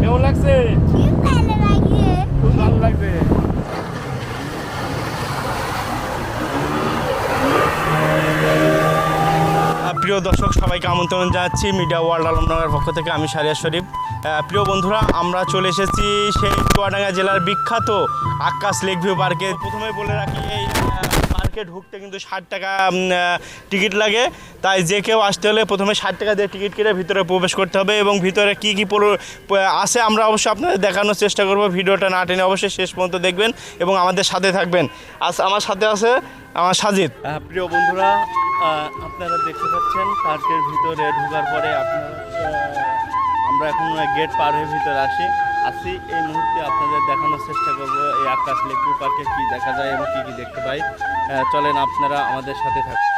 কেমন লাগছে? খুব ভালো লাগছে প্রিয় দর্শক, সবাইকে আমন্ত্রণ জানাচ্ছি মিডিয়া ওয়ার্ল্ড আলমডাঙ্গার পক্ষ থেকে। আমি সারিয়া শরীফ। প্রিয় বন্ধুরা, আমরা চলে এসেছি সেই চুয়াডাঙ্গা জেলার বিখ্যাত আকাশ লেক ভিউ পার্কে। প্রথমে বলে রাখি এই পার্কে ঢুকতে কিন্তু ষাট টাকা টিকিট লাগে। তাই যে কেউ আসতে হলে প্রথমে ষাট টাকা দিয়ে টিকিট কেটে ভিতরে প্রবেশ করতে হবে এবং ভিতরে কি কি আছে আমরা অবশ্যই আপনাদের দেখানোর চেষ্টা করব। ভিডিওটা না টেনে অবশ্যই শেষ পর্যন্ত দেখবেন এবং আমাদের সাথে থাকবেন। আজ আমার সাথে আছে আমার সাজিদ। প্রিয় বন্ধুরা আপনারা দেখতে পাচ্ছেন পার্কের ভিতরে ঢোকার পরে আপনারা আমরা এখন গেট পার হয়ে ভিতরে আসি। আসি এই মুহূর্তে আপনাদের দেখানোর চেষ্টা করব এই আকাশ লেকু পার্কে কি দেখা যায় এবং কি কি দেখতে পাই। চলেন আপনারা আমাদের সাথে থাকুন।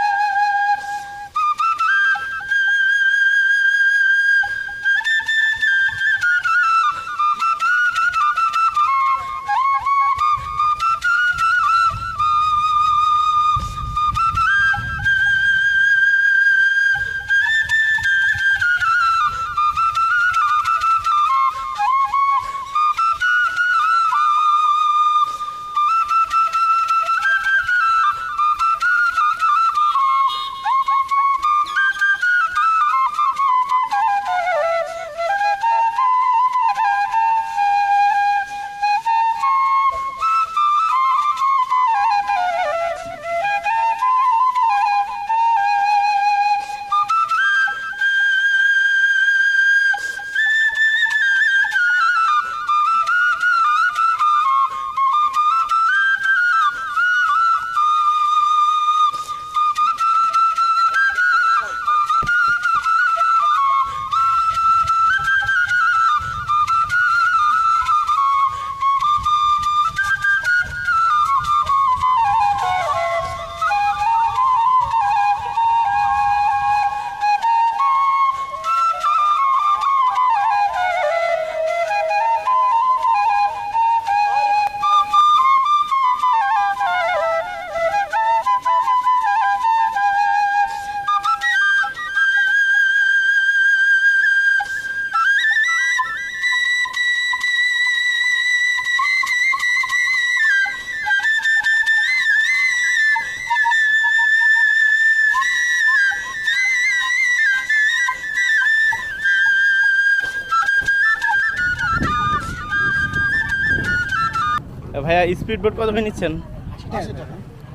ভাইয়া স্পিড বোট কত নিচ্ছেন?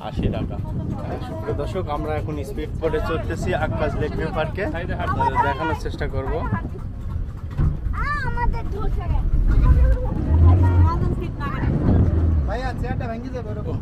আশি টাকা। দর্শক আমরা এখন স্পিড বোটে চলতেছি আকাশ লেক ভিউ পার্কে দেখানোর চেষ্টা করব। ভাইয়া চেয়ারটা ভেঙে যাবে ওরকম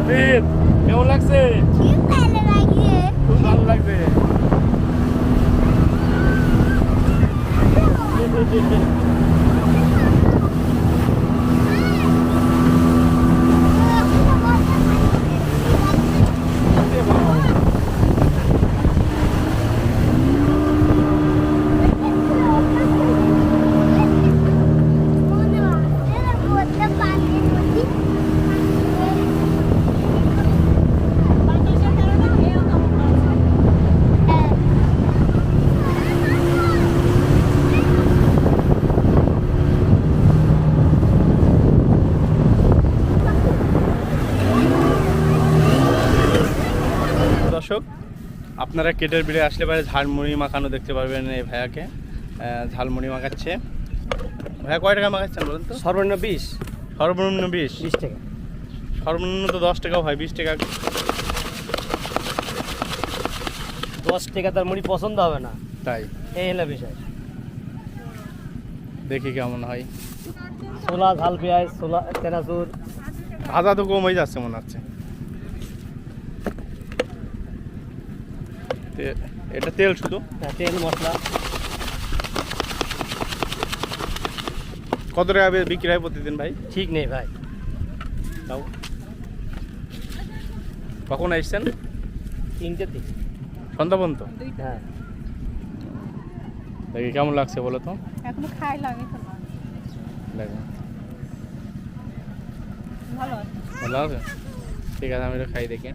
আবির কেমন লাগছে খুব ভালো দর্শক আপনারা কেটের বিড়ে আসলে পারে ঝালমুড়ি মাখানো দেখতে পারবেন এই ভাইয়াকে ঝালমুড়ি মাখাচ্ছে। ভাইয়া কয় টাকা মাখাচ্ছেন বলুন তো? সর্বনিম্ন বিশ। সর্বনিম্ন বিশ? বিশ টাকা। সর্বনিম্ন তো দশ টাকাও হয় বিশ টাকা। দশ টাকা তার মুড়ি পছন্দ হবে না। তাই। এই হলো বিষয়। দেখি কেমন হয়। ছোলা ঝাল পেঁয়াজ ছোলা চানাচুর ভাজা তো কম হয়ে যাচ্ছে মনে হচ্ছে। এটা তেল শুধু? হ্যাঁ, তেল মশলা। কত টাকা বিক্রি হয় প্রতিদিন ভাই? ঠিক নেই ভাই। তাও কখন আসছেন? তিনটে দিক সন্ধ্যা পর্যন্ত? হ্যাঁ। দেখি কেমন লাগছে বলো তো? এখনও খাই লাগে তো। ভালো আছে। ঠিক আছে আমি খাই দেখি।